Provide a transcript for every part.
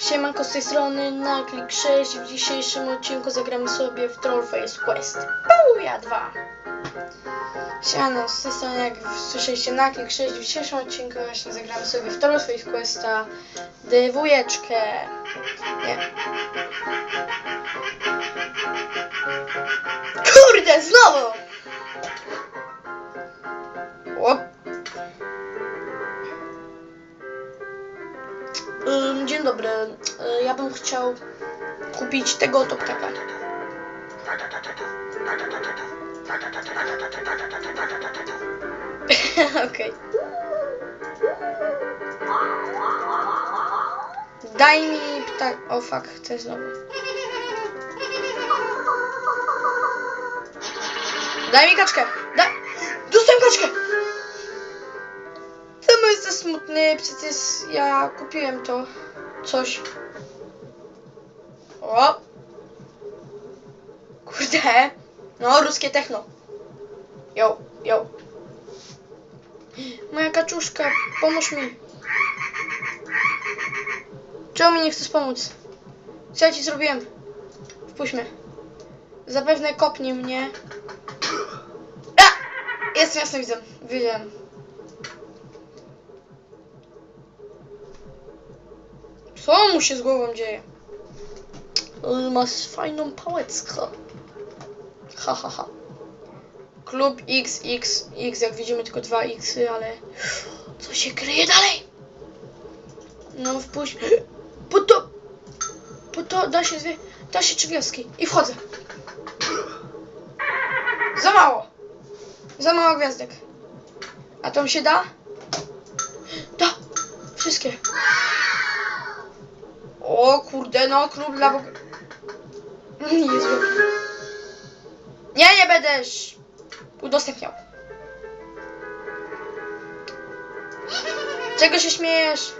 Siemanko z tej strony na klik 6. W dzisiejszym odcinku zagramy sobie w Trollface Quest. Pałuja 2. Siano, z tej strony jak słyszeliście na klik 6. W dzisiejszym odcinku właśnie zagramy sobie w Trollface Questa dwójeczkę. Nie. Kurde, znowu! Chciał kupić tego oto ptaka. Okej. Daj mi ptak. O fuck, chcę znowu. Daj mi kaczkę! Da... Dostałem kaczkę! Czemu jesteś smutny? Przecież ja kupiłem to coś. O! Kurde! No, ruskie techno. Jo, jo. Moja kaczuszka, pomóż mi. Czemu mi nie chcesz pomóc? Co ja ci zrobiłem? Wpuść mnie. Zapewne kopnie mnie. A! Jestem jasno widzę. Wiedziałem. Co mu się z głową dzieje? Masz fajną pałeczkę. Ha, ha, ha. Klub XXX, jak widzimy tylko dwa X, ale co się kryje dalej? No wpuść. Po to, po to da się dwie, da się trzy gwiazdki i wchodzę. Za mało. Za mało gwiazdek. A to mi się da? Da. Wszystkie. O kurde, no klub dla bog... Nie będę udostępniał. Czego się śmiejesz?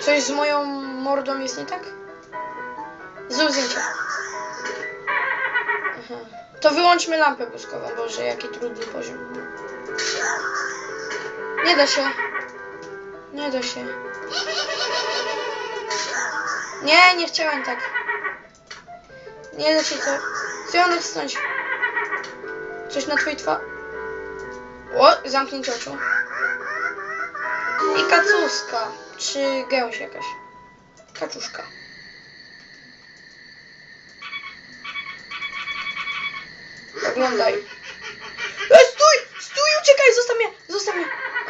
Coś z moją mordą jest nie tak? Zrób zdjęcie. To wyłączmy lampę błyskową. Boże, jaki trudny poziom. Nie da się. Nie da się. Nie, nie chciałem tak. Nie da się. Co ja nacisnąć? Coś na twojej twarzy. O, zamknięcie oczu. I kacuska. Czy gęś jakaś? Kaczuszka. Oglądaj. E, stój! Stój, uciekaj! Zostaw mnie! Zostaw mnie!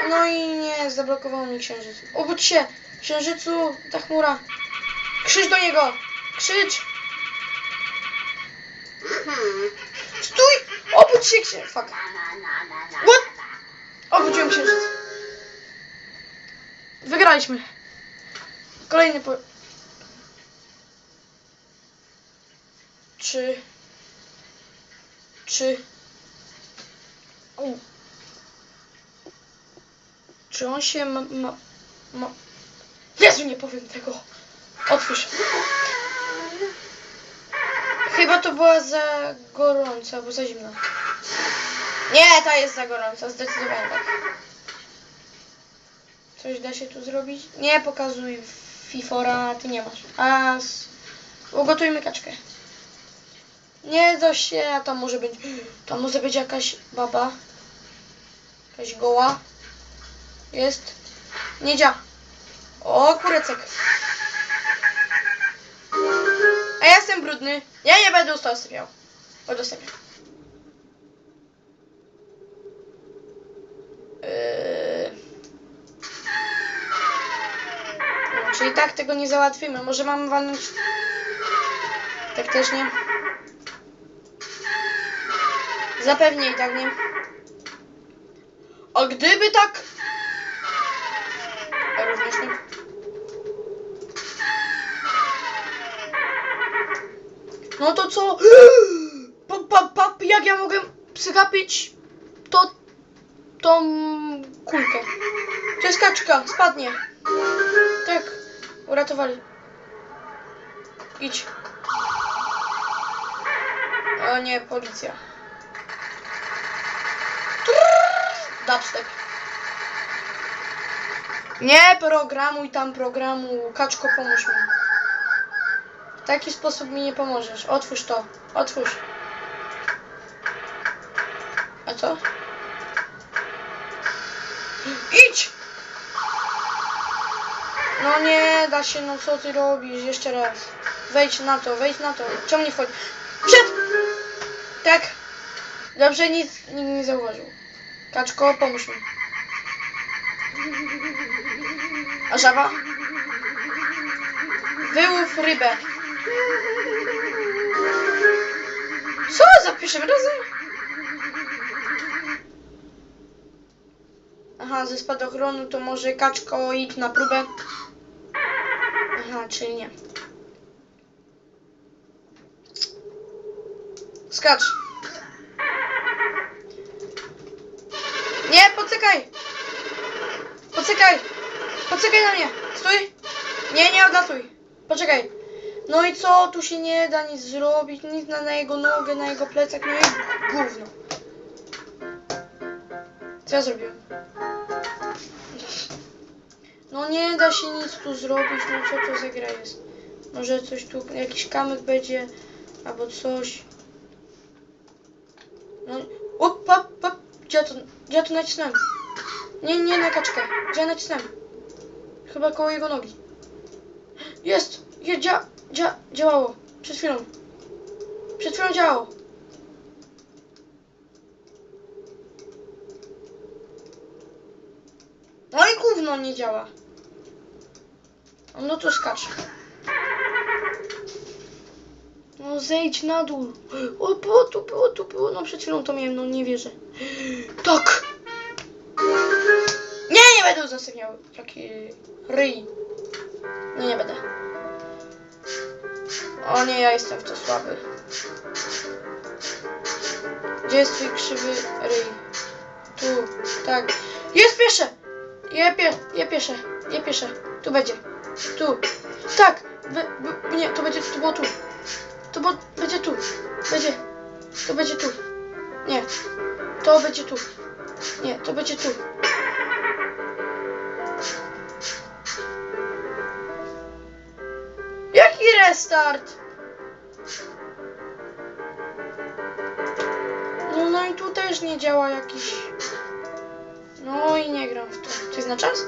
No i nie, zablokował mi księżyc. Obudź się! Księżycu, ta chmura. Krzycz do niego! Krzycz! Stój! Obudź się! Fuck. What? Obudziłem księżyc. Wygraliśmy. Kolejny po... Czy... Czy... U. Czy on się ma... ma... ma... Jezu, nie powiem tego. Otwórz. Chyba to była za gorąca, albo za zimna. Nie, ta jest za gorąca, zdecydowanie tak. Coś da się tu zrobić? Nie pokazuj Fifora, ty nie masz. A ugotujmy kaczkę. Nie da się, a tam może być. Tam może być jakaś baba. Jakaś goła. Jest. Nie dzia. O, kurecek. A ja jestem brudny. Ja nie będę udostępniał. Udostępniał. Yy... Czyli tak tego nie załatwimy. Może mam walnąć... Tak też nie. Zapewnie tak nie. A gdyby tak... Również nie. No to co? Pa, pa, pa, jak ja mogę przegapić to tą kulkę? To jest kaczka, spadnie. Tak, uratowali. Idź. O nie, policja. Dubstep. Nie programuj tam programu. Kaczko, pomóż mi. W taki sposób mi nie pomożesz. Otwórz to. Otwórz. A co? Idź! No nie da się, no co ty robisz? Jeszcze raz. Wejdź na to, wejdź na to. Czemu nie wchodzi? Przed! Tak. Dobrze, nic nikt nie zauważył. Kaczko, pomóż mi. A żaba? Wyłów rybę. Co za razem? Aha, ze spadochronu to może kaczko idź na próbę. Aha, czyli nie. Skacz. Nie, poczekaj. Poczekaj. Poczekaj na mnie. Stój. Nie, nie odlatuj. Poczekaj. No i co? Tu się nie da nic zrobić. Nic na, na jego nogę, na jego plecach. No i gówno. Co ja zrobiłem? No nie da się nic tu zrobić. No co to za gra jest? Może coś tu, jakiś kamyk będzie, albo coś. No, up, up, up. Gdzie to, gdzie to nacisnąłem? Nie, nie na kaczkę. Gdzie nacisnąłem? Chyba koło jego nogi. Jest! Je, dzia, dzia, działało. Przed chwilą. Przed chwilą działało. No i gówno nie działa. No to skacz. No zejdź na dół. O, było tu, było tu, było. No przed chwilą to miałem, no nie wierzę. Tak! Nie, nie będę udostępniał taki ryj. No nie będę. O nie, ja jestem w to słaby. Gdzie jest twój krzywy ryj? Tu, tak. Jest piesze! Je, pie, je piesze, je piesze. Tu będzie. Tu. Tak! Nie, to będzie, to było tu. To będzie tu. Będzie. To będzie tu. Nie. To będzie tu. Nie, to będzie tu. Restart? No, no i tu też nie działa jakiś... No i nie gram w to. Czy jest na czas?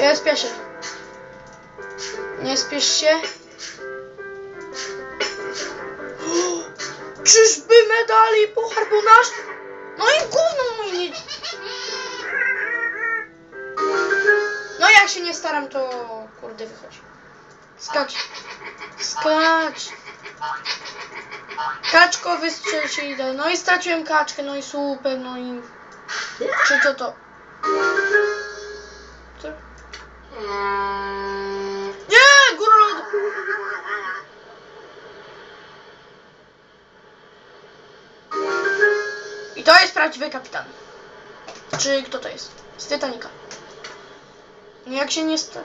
Ja spieszę. Nie spiesz się. Czyżby medali puchar był nasz? No i gówno mój nie... jak się nie staram, to kurde wychodzi. Skacz. Skacz. Kaczko wystrzel się idę. No i straciłem kaczkę, no i super, no i... Czy co to? Co? Nie, górolod! I to jest prawdziwy kapitan. Czy kto to jest? Z Titanica. No jak się nie sta...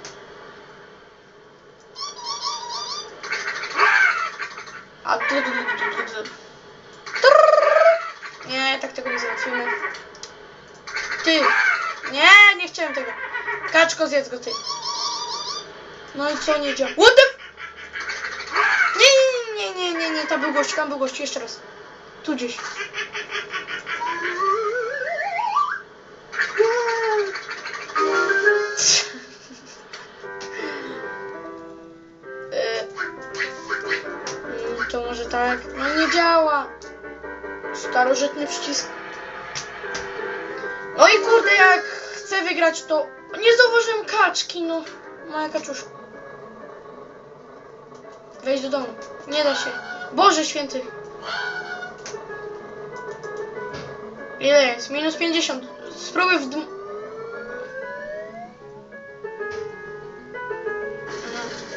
A tu. Nie, tak tego nie załatwimy. Ty! Nie, nie chciałem tego. Kaczko, zjedz go ty. No i co nie działa? What the... Nie, nie, nie, nie, nie, nie, tam był gość, tam był gość, jeszcze raz. Tu gdzieś. Tak. No nie działa. Starożytny przycisk. No i kurde, jak chcę wygrać, to nie zauważyłem kaczki, no. Moja kaczuszka. Wejdź do domu. Nie da się. Boże święty. Ile jest? Minus 50. Spróbuj w dm...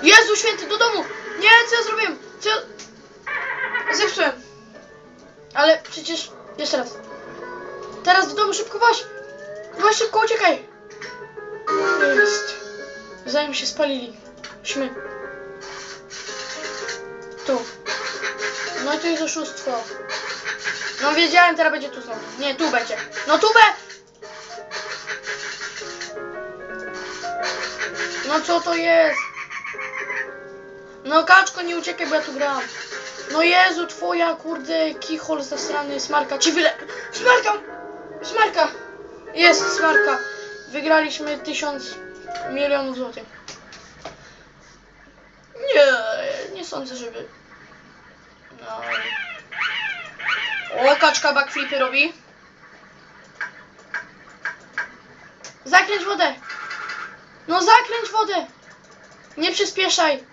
Jezu święty, do domu! Nie, co ja zrobiłem? Co ja... Zepsułem. Ale przecież... Jeszcze raz. Teraz do domu szybko właśnie. Chodź szybko, uciekaj! Jest. Zanim się spalili. Śmy. Tu. No i to jest oszustwo. No wiedziałem, teraz będzie tu znowu. Nie, tu będzie. No tu be! No co to jest? No kaczko, nie uciekaj, bo ja tu gram. No Jezu, twoja kurde kichol zasrany smarka. Ci wyle... Smarka! Smarka! Jest smarka. Wygraliśmy tysiąc milionów złotych. Nie, nie sądzę, żeby... No. O, kaczka backflipy robi. Zakręć wodę! No zakręć wodę! Nie przyspieszaj!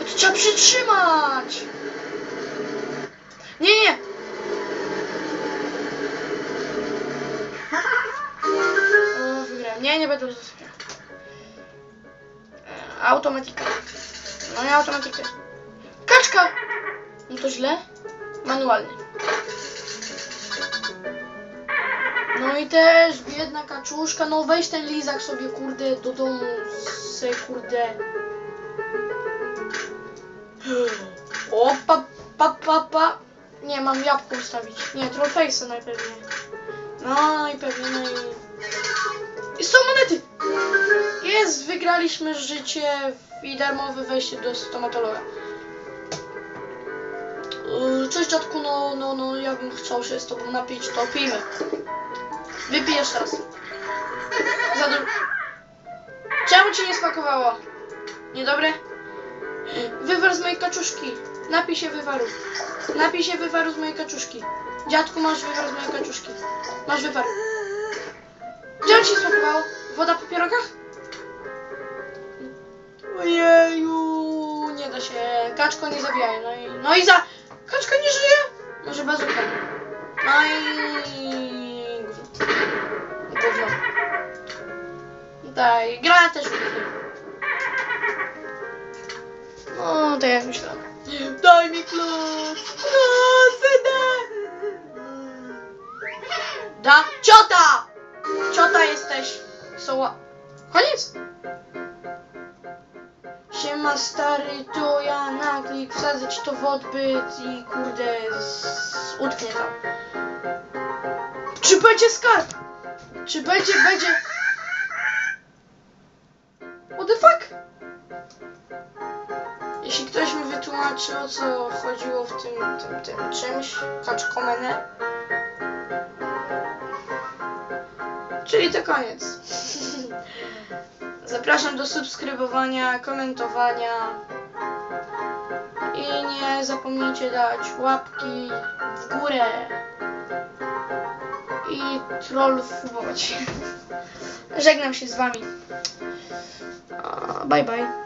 A to trzeba przytrzymać! Nie, nie! O, wygrałem. Nie, nie będę zostawiał. E, Automatika. No i automatykę. Kaczka! No to źle. Manualny. No i też biedna kaczuszka, no weź ten lizak sobie kurde do domu se kurde. O pa pa pa pa. Nie, mam jabłko ustawić. Nie, trollface'a najpewniej. No i no i... I są monety! Jest, wygraliśmy życie i darmowe wejście do stomatologa. Yy, Cześć dziadku, no, no, no, ja bym chciał się z tobą napić, to pijmy. Wypij jeszcze raz. Za dużo. Czemu ci nie smakowało? Niedobre? Wywar z mojej kaczuszki. Napij się wywaru. Napij się wywaru z mojej kaczuszki. Dziadku, masz wywar z mojej kaczuszki. Masz wywar. Czemu ci smakowało? Woda po pierogach? Ojeju, nie da się. Kaczko nie zabijaj. No i, no i za... Kaczka nie żyje? Może bazuka. No i... Gówno. Daj, gra też wybuchnie. No, to jak myślałem. Daj mi klucz! No, synek! Da? Ciota! Ciota jesteś! Soła. Koniec! Siema stary, to ja na klik wsadzę ci to w odbyt i kurde z- utknie tam. Czy będzie skarb? Czy będzie, będzie... Jeśli ktoś mi wytłumaczy o co chodziło w tym, tym, tym czymś, kaczkomene. Czyli to koniec. Zapraszam do subskrybowania, komentowania i nie zapomnijcie dać łapki w górę i trollfubować. Żegnam się z wami. Bye bye.